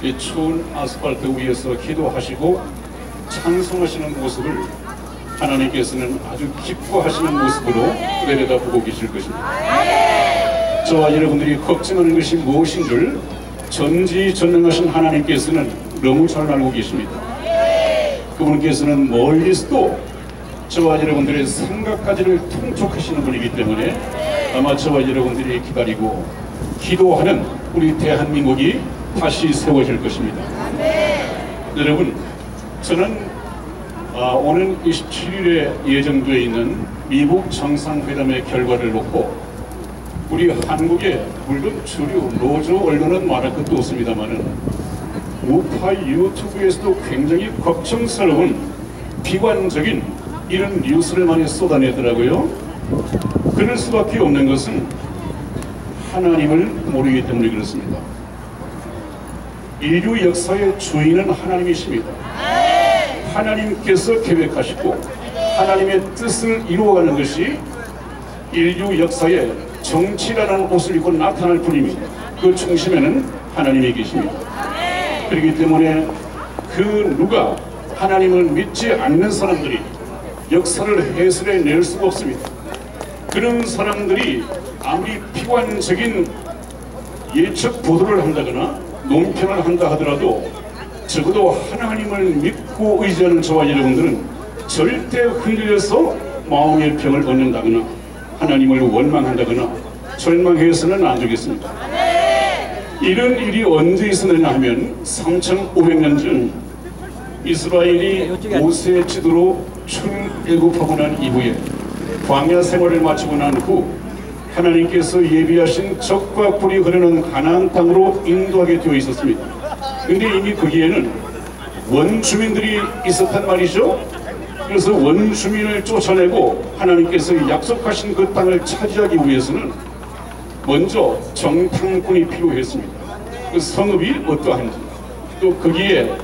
이 추운 아스팔트 위에서 기도하시고 찬송하시는 모습을 하나님께서는 아주 기뻐하시는 모습으로 내려다보고 계실 것입니다. 저와 여러분들이 걱정하는 것이 무엇인 줄 전지전능하신 하나님께서는 너무 잘 알고 계십니다. 그분께서는 멀리서도 저와 여러분들의 생각까지를 통촉하시는 분이기 때문에 아마 저와 여러분들이 기다리고 기도하는 우리 대한민국이 다시 세워질 것입니다. 여러분, 저는 아, 오는 27일에 예정되어 있는 미국 정상회담의 결과를 놓고 우리 한국의 물론 주류 노조 언론은 말할 것도 없습니다만은 우파 유튜브에서도 굉장히 걱정스러운 비관적인 이런 뉴스를 많이 쏟아내더라고요. 그럴 수밖에 없는 것은 하나님을 모르기 때문에 그렇습니다. 인류 역사의 주인은 하나님이십니다. 하나님께서 계획하시고 하나님의 뜻을 이루어가는 것이 인류 역사의 정치라는 옷을 입고 나타날 뿐입니다. 그 중심에는 하나님이 계십니다. 그렇기 때문에 그 누가 하나님을 믿지 않는 사람들이 역사를 해설해 낼 수가 없습니다. 그런 사람들이 아무리 비관적인 예측 보도를 한다거나 논평을 한다 하더라도 적어도 하나님을 믿고 의지하는 저와 여러분들은 절대 흔들려서 마음의 병을 얻는다거나 하나님을 원망한다거나 절망해서는 안 되겠습니다. 이런 일이 언제 있었느냐 하면 3,500년 전 이스라엘이 모세의 지도로 출애굽하고 난 이후에 광야 생활을 마치고 난 후 하나님께서 예비하신 적과 꿀이 흐르는 가나안 땅으로 인도하게 되어 있었습니다. 근데 이미 거기에는 원주민들이 있었단 말이죠. 그래서 원주민을 쫓아내고 하나님께서 약속하신 그 땅을 차지하기 위해서는 먼저 정탐꾼이 필요했습니다. 그 성읍이 어떠한지 또 거기에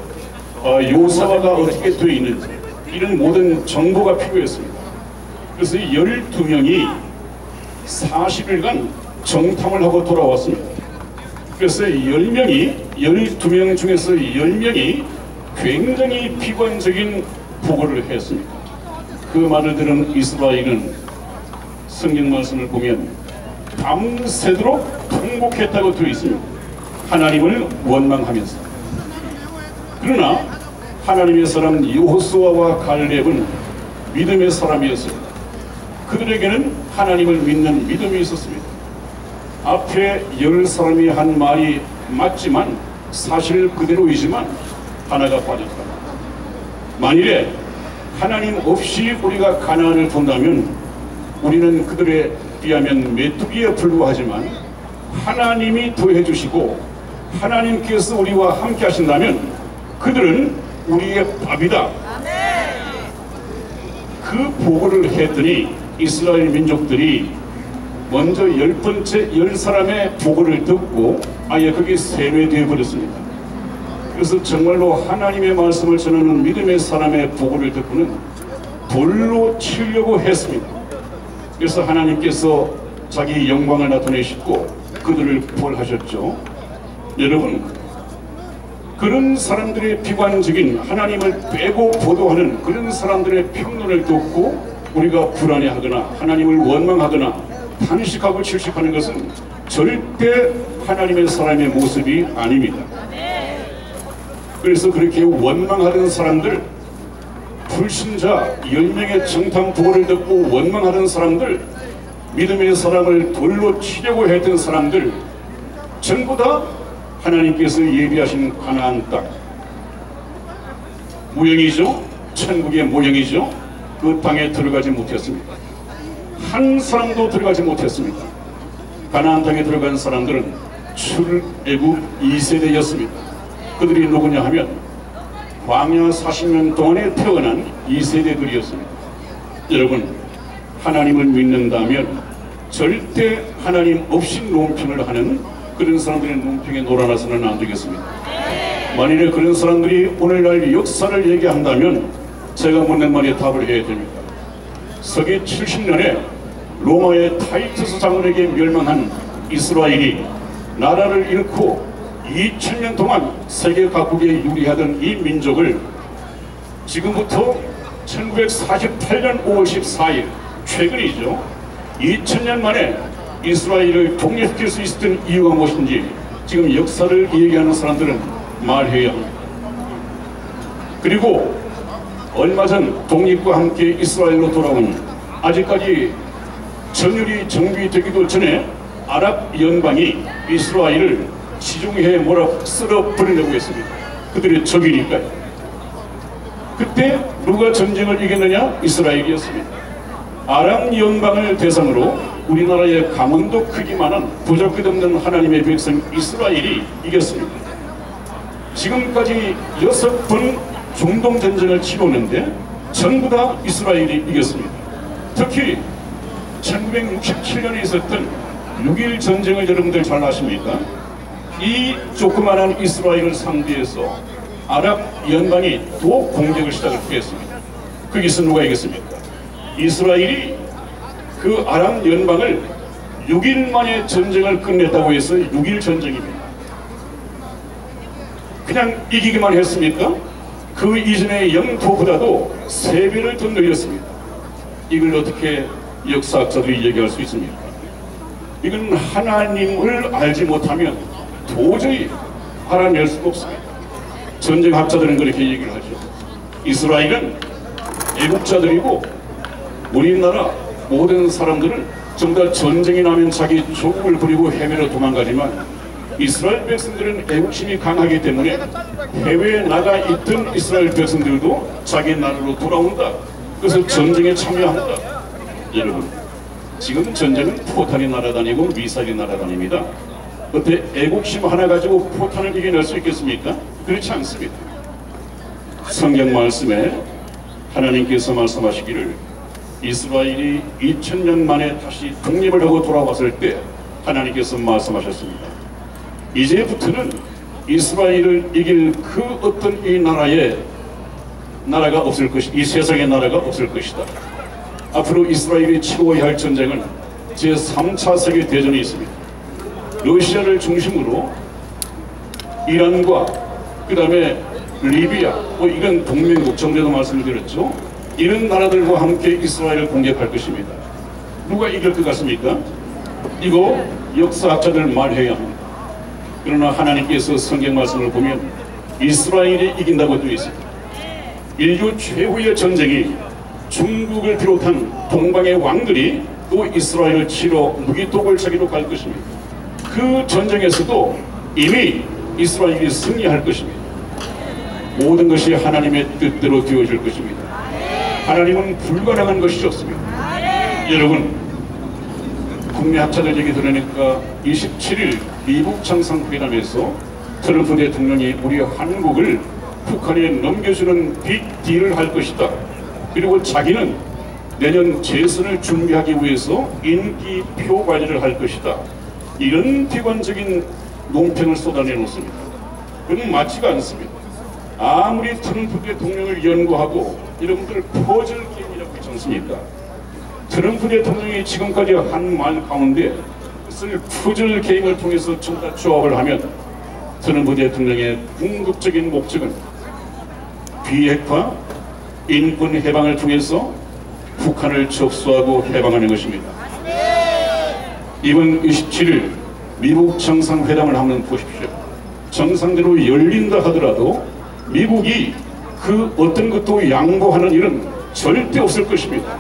어, 요사화가 어떻게 되어 있는지 이런 모든 정보가 필요했습니다. 그래서 12명이 40일간 정탐을 하고 돌아왔습니다. 그래서 10명이 12명 중에서 10명이 굉장히 비관적인 보고를 했습니다. 그 말을 들은 이스라엘은 성경 말씀을 보면 밤새도록 통곡했다고 되어 있습니다. 하나님을 원망하면서 그러나 하나님의 사람 여호수아와 갈렙은 믿음의 사람이었습니다. 그들에게는 하나님을 믿는 믿음이 있었습니다. 앞에 열 사람이 한 말이 맞지만 사실 그대로이지만 하나가 빠졌다. 만일에 하나님 없이 우리가 가나안을 본다면 우리는 그들에 비하면 메뚜기에 불과하지만 하나님이 더해 주시고 하나님께서 우리와 함께 하신다면 그들은 우리의 밥이다. 그 보고를 했더니 이스라엘 민족들이 먼저 열 번째 열 사람의 보고를 듣고 아예 그게 세뇌되어 버렸습니다. 그래서 정말로 하나님의 말씀을 전하는 믿음의 사람의 보고를 듣고는 돌로 치려고 했습니다. 그래서 하나님께서 자기 영광을 나타내시고 그들을 벌하셨죠. 여러분 그런 사람들의 비관적인 하나님을 빼고 보도하는 그런 사람들의 평론을 듣고 우리가 불안해하거나 하나님을 원망하거나 탄식하고 질식하는 것은 절대 하나님의 사람의 모습이 아닙니다. 그래서 그렇게 원망하는 사람들 불신자 10명의 정탐 보고를 듣고 원망하는 사람들 믿음의 사람을 돌로 치려고 했던 사람들 전부 다 하나님께서 예비하신 가나안 땅. 모형이죠? 천국의 모형이죠 그 땅에 들어가지 못했습니다. 한 사람도 들어가지 못했습니다. 가나안 땅에 들어간 사람들은 출애굽 2세대였습니다. 그들이 누구냐 하면 광야 40년 동안에 태어난 2세대들이었습니다. 여러분 하나님을 믿는다면 절대 하나님 없이 논평을 하는 그런 사람들의 논평에 놀아나서는 안 되겠습니다. 만일에 그런 사람들이 오늘날 역사를 얘기한다면 제가 묻는 말에 답을 해야 됩니다. 서기 70년에 로마의 타이투스 장군에게 멸망한 이스라엘이 나라를 잃고 2000년 동안 세계 각국에 유리하던 이 민족을 지금부터 1948년 5월 14일 최근이죠. 2000년 만에 이스라엘을 독립시킬 수 있었던 이유가 무엇인지 지금 역사를 얘기하는 사람들은 합니다. 그리고 얼마 전 독립과 함께 이스라엘로 돌아온 아직까지 전율이 정비되기도 전에 아랍 연방이 이스라엘을 지중해에 몰아 쓸어 버리려고 했습니다. 그들의 적이니까요. 그때 누가 전쟁을 이겼느냐? 이스라엘이었습니다. 아랍 연방을 대상으로 우리나라의 강원도 크기만한 부적끝없는 하나님의 백성 이스라엘이 이겼습니다. 지금까지 여섯 번 중동 전쟁을 치렀는데 전부 다 이스라엘이 이겼습니다. 특히 1967년에 있었던 6.1 전쟁을 여러분들 잘 아십니까? 이 조그마한 이스라엘을 상대해서 아랍 연방이 또 공격을 시작했습니다. 거기서 누가 이겼습니까? 이스라엘이 그 아랍 연방을 6일 만에 전쟁을 끝냈다고 해서 6일 전쟁입니다. 그냥 이기기만 했습니까? 그 이전의 영토보다도 세 배를 더 늘렸습니다. 이걸 어떻게 역사학자들이 얘기할 수 있습니까? 이건 하나님을 알지 못하면 도저히 알아낼 수가 없습니다. 전쟁학자들은 그렇게 얘기를 하죠. 이스라엘은 애국자들이고 우리나라 모든 사람들은 다 전쟁이 나면 자기 조국을 부리고 해외로 도망가지만 이스라엘 백성들은 애국심이 강하기 때문에 해외에 나가 있던 이스라엘 백성들도 자기 나라로 돌아온다. 그래서 전쟁에 참여한다. 여러분, 지금 전쟁은 포탄이 날아다니고 미사일이 날아다닙니다. 어때 애국심 하나 가지고 포탄을 이겨낼 수 있겠습니까? 그렇지 않습니다. 성경 말씀에 하나님께서 말씀하시기를 이스라엘이 2000년 만에 다시 독립을 하고 돌아왔을 때 하나님께서 말씀하셨습니다. 이제부터는 이스라엘을 이길 그 어떤 이 나라에 나라가 없을 것이 이 세상의 나라가 없을 것이다. 앞으로 이스라엘이 치러야 할 전쟁은 제3차 세계 대전이 있습니다. 러시아를 중심으로 이란과 그 다음에 리비아 뭐 이런 동맹국 전에도 말씀을 드렸죠. 이런 나라들과 함께 이스라엘을 공격할 것입니다. 누가 이길 것 같습니까? 이거 역사학자들 말해야 합니다. 그러나 하나님께서 성경 말씀을 보면 이스라엘이 이긴다고 되어 있습니다. 인류 최후의 전쟁이 중국을 비롯한 동방의 왕들이 또 이스라엘을 치러 무기독을 차기로 갈 것입니다. 그 전쟁에서도 이미 이스라엘이 승리할 것입니다. 모든 것이 하나님의 뜻대로 되어질 것입니다. 하나님은 불가능한 것이 없습니다. 여러분, 국내 학자들 얘기 들으니까 27일 미국 정상 회담에서 트럼프 대통령이 우리 한국을 북한에 넘겨주는 빅 딜을 할 것이다. 그리고 자기는 내년 재선을 준비하기 위해서 인기표 관리를 할 것이다. 이런 비관적인 논평을 쏟아내 놓습니다. 그건 맞지가 않습니다. 아무리 트럼프 대통령을 연구하고 여러분들 퍼즐 게임이라고 있지 않습니까? 트럼프 대통령이 지금까지 한 말 가운데 쓸 퍼즐 게임을 통해서 전다 조합을 하면 트럼프 대통령의 궁극적인 목적은 비핵화, 인권 해방을 통해서 북한을 접수하고 해방하는 것입니다. 이번 27일 미국 정상회담을 한번 보십시오. 정상대로 열린다 하더라도 미국이 그 어떤 것도 양보하는 일은 절대 없을 것입니다.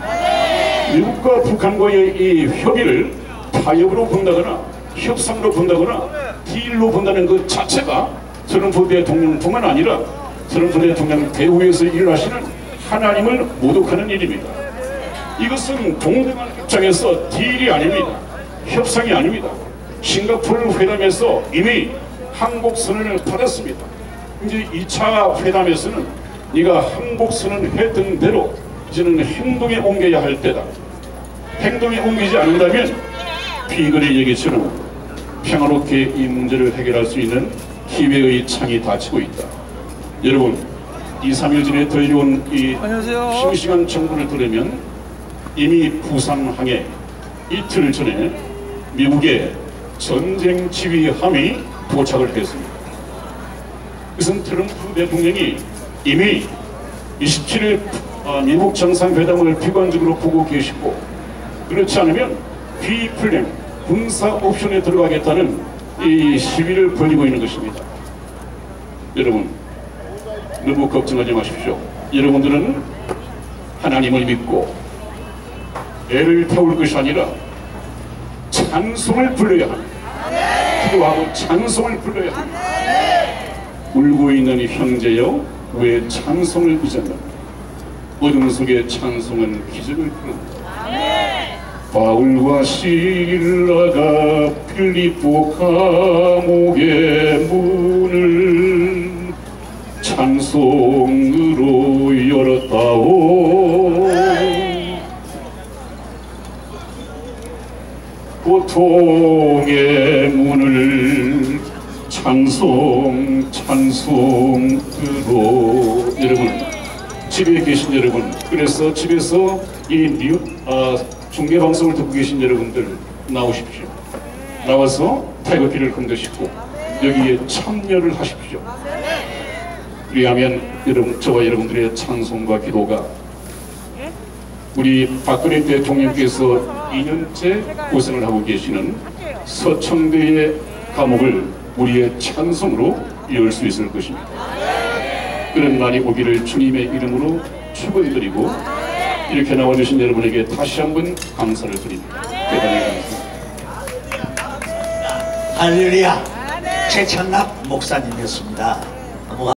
미국과 북한과의 이 협의를 타협으로 본다거나 협상으로 본다거나 딜로 본다는 것 자체가 트럼프 대통령뿐만 아니라 트럼프 대통령 배후에서 일하시는 하나님을 모독하는 일입니다. 이것은 동등한 입장에서 딜이 아닙니다. 협상이 아닙니다. 싱가포르 회담에서 이미 항복 선언을 받았습니다. 이제 2차 회담에서는 네가 항복 선언했던 대로 이제는 행동에 옮겨야 할 때다. 행동에 옮기지 않는다면 피그의 얘기처럼 평화롭게 이 문제를 해결할 수 있는 기회의 창이 닫히고 있다. 여러분, 2, 3일 전에 들려온 이 안녕하세요. 싱싱한 정보를 들으면 이미 부산항에 이틀 전에 미국의 전쟁 지휘함이 도착을 했습니다. 그것은 트럼프 대통령이 이미 27일 아, 미국 정상회담을 비관적으로 보고 계시고 그렇지 않으면 비플랜 군사 옵션에 들어가겠다는 이 시위를 벌이고 있는 것입니다. 여러분 너무 걱정하지 마십시오. 여러분들은 하나님을 믿고 애를 태울 것이 아니라 찬송을 불러야 합니다. 기도하고 찬송을 불러야 합니다. 울고 있는 이 형제여 왜 찬송을 빚었나 어둠 속에 찬송은 기적을 푸는다. 바울과 실라가 필리포 감옥의 문을 찬송으로 열었다오. 고통의 문을 찬송 찬송으로. 여러분 집에 계신 여러분 그래서 집에서 이 뉴, 아, 중계 방송을 듣고 계신 여러분들 나오십시오 나와서 태극기를 흔드시고 여기에 참여를 하십시오 그리하면 여러분 저와 여러분들의 찬송과 기도가 우리 박근혜 대통령께서 2년째 고생을 하고 계시는 서청대의 감옥을 우리의 찬송으로 열수 있을 것입니다. 그런 날이 오기를 주님의 이름으로 축원드리고 이렇게 나와주신 여러분에게 다시 한번 감사를 드립니다. 대단히 감사합니다. 할렐루야 최창락 목사님이었습니다.